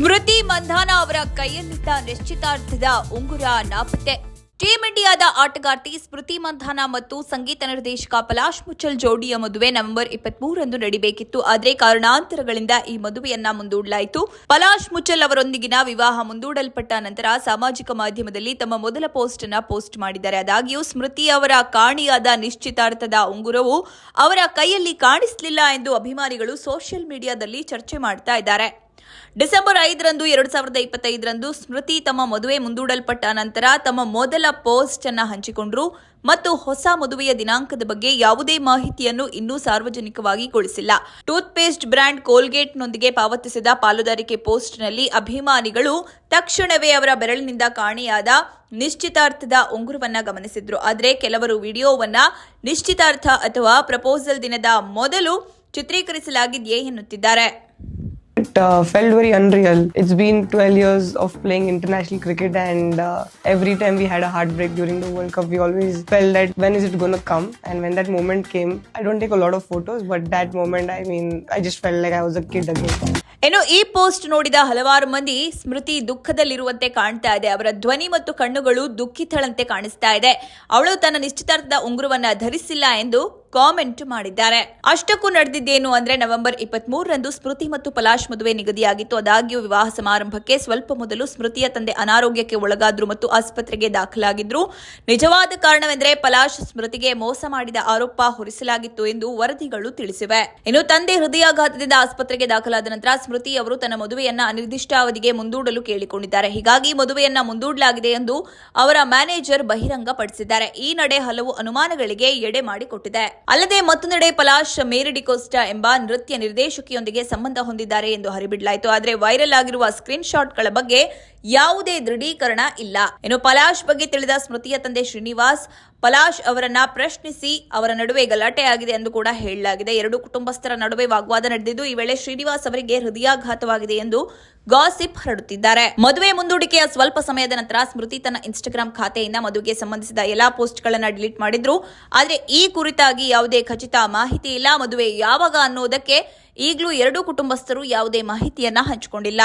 ಅವರ ಕೈಯಲ್ಲಿದ್ದ ನಿಶ್ಚಿತಾರ್ಥದ ಉಂಗುರ ನಾಪತ್ತೆ. ಟೀಂ ಇಂಡಿಯಾದ ಆಟಗಾರ್ತಿ ಸ್ಮೃತಿ ಮಂಧಾನ ಮತ್ತು ಸಂಗೀತ ನಿರ್ದೇಶಕ ಪಲಾಶ್ ಮುಚ್ಚಲ್ ಜೋಡಿಯ ಮದುವೆ ನವೆಂಬರ್ ಇಪ್ಪತ್ಮೂರರಂದು ನಡೀಬೇಕಿತ್ತು. ಆದರೆ ಕಾರಣಾಂತರಗಳಿಂದ ಈ ಮದುವೆಯನ್ನ ಮುಂದೂಡಲಾಯಿತು. ಪಲಾಶ್ ಮುಚ್ಚಲ್ ಅವರೊಂದಿಗಿನ ವಿವಾಹ ಮುಂದೂಡಲ್ಪಟ್ಟ ನಂತರ ಸಾಮಾಜಿಕ ಮಾಧ್ಯಮದಲ್ಲಿ ತಮ್ಮ ಮೊದಲ ಪೋಸ್ಟ್ ಅನ್ನ ಪೋಸ್ಟ್ ಮಾಡಿದ್ದಾರೆ. ಆದಾಗ್ಯೂ ಸ್ಮೃತಿ ಅವರ ಕಾಣಿಯಾದ ನಿಶ್ಚಿತಾರ್ಥದ ಉಂಗುರವು ಅವರ ಕೈಯಲ್ಲಿ ಕಾಣಿಸಲಿಲ್ಲ ಎಂದು ಅಭಿಮಾನಿಗಳು ಸೋಷಿಯಲ್ ಮೀಡಿಯಾದಲ್ಲಿ ಚರ್ಚೆ ಮಾಡ್ತಾ ಇದ್ದಾರೆ. ಡಿಸೆಂಬರ್ ಐದರಂದು, ಎರಡು ಸಾವಿರದ ಇಪ್ಪತ್ತೈದರಂದು ಸ್ಮೃತಿ ತಮ್ಮ ಮದುವೆ ಮುಂದೂಡಲ್ಪಟ್ಟ ನಂತರ ತಮ್ಮ ಮೊದಲ ಪೋಸ್ಟ್ ಅನ್ನು ಹಂಚಿಕೊಂಡರು ಮತ್ತು ಹೊಸ ಮದುವೆಯ ದಿನಾಂಕದ ಬಗ್ಗೆ ಯಾವುದೇ ಮಾಹಿತಿಯನ್ನು ಇನ್ನೂ ಸಾರ್ವಜನಿಕವಾಗಿ ಕೊಡಿಸಿಲ್ಲ ಟೂತ್ ಪೇಸ್ಟ್ ಬ್ರ್ಯಾಂಡ್ ಕೋಲ್ಗೇಟ್ನೊಂದಿಗೆ ಪಾವತಿಸಿದ ಪಾಲುದಾರಿಕೆ ಪೋಸ್ಟ್ನಲ್ಲಿ ಅಭಿಮಾನಿಗಳು ತಕ್ಷಣವೇ ಅವರ ಬೆರಳಿನಿಂದ ಕಾಣೆಯಾದ ನಿಶ್ಚಿತಾರ್ಥದ ಉಂಗುರವನ್ನ ಗಮನಿಸಿದ್ರು. ಆದರೆ ಕೆಲವರು ವಿಡಿಯೋವನ್ನ ನಿಶ್ಚಿತಾರ್ಥ ಅಥವಾ ಪ್ರಪೋಸಲ್ ದಿನದ ಮೊದಲು ಚಿತ್ರೀಕರಿಸಲಾಗಿದೆಯೇ ಎನ್ನುತ್ತಿದ್ದಾರೆ. It uh, felt very unreal. It's been 12 years of playing international cricket, and uh, every time we had a heartbreak during the World Cup, we always felt that when is it to come? And when that moment came, I don't take a lot of photos, but that moment, I mean, I just felt like I was a kid again. ಇನ್ನು ಈ post ನೋಡಿದ ಹಲವಾರು ಮಂದಿ ಸ್ಮೃತಿ ದುಃಖದಲ್ಲಿರುವಂತೆ ಕಾಣ್ತಾ ಇದೆ ಅವರ ಧ್ವನಿ ಮತ್ತು ಕಣ್ಣುಗಳು ದುಃಖಿತಳಂತೆ ಕಾಣಿಸ್ತಾ ಇದೆ ಅವಳು ತನ್ನ ನಿಶ್ಚಿತಾರ್ಥದ ಉಂಗುರವನ್ನ ಧರಿಸಿಲ್ಲ ಎಂದು ಕಾಮೆಂಟ್ ಮಾಡಿದ್ದಾರೆ. ಅಷ್ಟಕ್ಕೂ ನಡೆದಿದ್ದೇನು ಅಂದ್ರೆ ನವೆಂಬರ್ ಇಪ್ಪತ್ತ್ ಮೂರರಂದು ಸ್ಮೃತಿ ಮತ್ತು ಪಲಾಶ್ ಮದುವೆ ನಿಗದಿಯಾಗಿತ್ತು. ಆದಾಗ್ಯೂ ವಿವಾಹ ಸಮಾರಂಭಕ್ಕೆ ಸ್ವಲ್ಪ ಮೊದಲು ಸ್ಮೃತಿಯ ತಂದೆ ಅನಾರೋಗ್ಯಕ್ಕೆ ಒಳಗಾದ್ರು ಮತ್ತು ಆಸ್ಪತ್ರೆಗೆ ದಾಖಲಾಗಿದ್ರು. ನಿಜವಾದ ಕಾರಣವೆಂದರೆ ಪಲಾಶ್ ಸ್ಮೃತಿಗೆ ಮೋಸ ಮಾಡಿದ ಆರೋಪ ಹೊರಿಸಲಾಗಿತ್ತು ಎಂದು ವರದಿಗಳು ತಿಳಿಸಿವೆ. ಇನ್ನು ತಂದೆ ಹೃದಯಾಘಾತದಿಂದ ಆಸ್ಪತ್ರೆಗೆ ದಾಖಲಾದ ನಂತರ ಸ್ಮೃತಿ ಅವರು ತನ್ನ ಮದುವೆಯನ್ನ ಅನಿರ್ದಿಷ್ಟಾವಧಿಗೆ ಮುಂದೂಡಲು ಕೇಳಿಕೊಂಡಿದ್ದಾರೆ. ಹೀಗಾಗಿ ಮದುವೆಯನ್ನ ಮುಂದೂಡಲಾಗಿದೆ ಎಂದು ಅವರ ಮ್ಯಾನೇಜರ್ ಬಹಿರಂಗಪಡಿಸಿದ್ದಾರೆ. ಈ ನಡೆ ಹಲವು ಅನುಮಾನಗಳಿಗೆ ಎಡೆ ಮಾಡಿಕೊಟ್ಟಿದೆ. ಅಲ್ಲದೆ ಮತ್ತೊಂದೆಡೆ ಪಲಾಶ್ ಮೇರಿಡಿ ಕೋಸ್ಟಾ ಎಂಬ ನೃತ್ಯ ನಿರ್ದೇಶಕಿಯೊಂದಿಗೆ ಸಂಬಂಧ ಹೊಂದಿದ್ದಾರೆ ಎಂದು ಹರಿಬಿಡಲಾಯಿತು. ಆದರೆ ವೈರಲ್ ಆಗಿರುವ ಸ್ಕ್ರೀನ್ ಶಾಟ್ಗಳ ಬಗ್ಗೆ ಯಾವುದೇ ದೃಢೀಕರಣ ಇಲ್ಲ. ಇನ್ನು ಪಲಾಶ್ ಬಗ್ಗೆ ತಿಳಿದ ಸ್ಮೃತಿಯ ತಂದೆ ಶ್ರೀನಿವಾಸ್, ಪಲಾಶ್ ಅವರನ್ನ ಪ್ರಶ್ನಿಸಿ ಅವರ ನಡುವೆ ಗಲಾಟೆ ಆಗಿದೆ ಎಂದು ಕೂಡ ಹೇಳಲಾಗಿದೆ. ಎರಡು ಕುಟುಂಬಸ್ಥರ ನಡುವೆ ವಾಗ್ವಾದ ನಡೆದಿದ್ದು, ಈ ವೇಳೆ ಶ್ರೀನಿವಾಸ್ ಅವರಿಗೆ ಹೃದಯಾಘಾತವಾಗಿದೆ ಎಂದು ಗಾಸಿಪ್ ಹರಡುತ್ತಿದ್ದಾರೆ. ಮದುವೆ ಮುಂದೂಡಿಕೆಯ ಸ್ವಲ್ಪ ಸಮಯದ ನಂತರ ಸ್ಮೃತಿ ತನ್ನ ಇನ್ಸ್ಟಾಗ್ರಾಮ್ ಖಾತೆಯಿಂದ ಮದುವೆಗೆ ಸಂಬಂಧಿಸಿದ ಎಲ್ಲಾ ಪೋಸ್ಟ್ಗಳನ್ನು ಡಿಲೀಟ್ ಮಾಡಿದ್ರು. ಆದರೆ ಈ ಕುರಿತಾಗಿ ಯಾವುದೇ ಖಚಿತ ಮಾಹಿತಿ ಇಲ್ಲ. ಮದುವೆ ಯಾವಾಗ ಅನ್ನೋದಕ್ಕೆ ಈಗಲೂ ಎರಡೂ ಕುಟುಂಬಸ್ಥರು ಯಾವುದೇ ಮಾಹಿತಿಯನ್ನ ಹಂಚಿಕೊಂಡಿಲ್ಲ.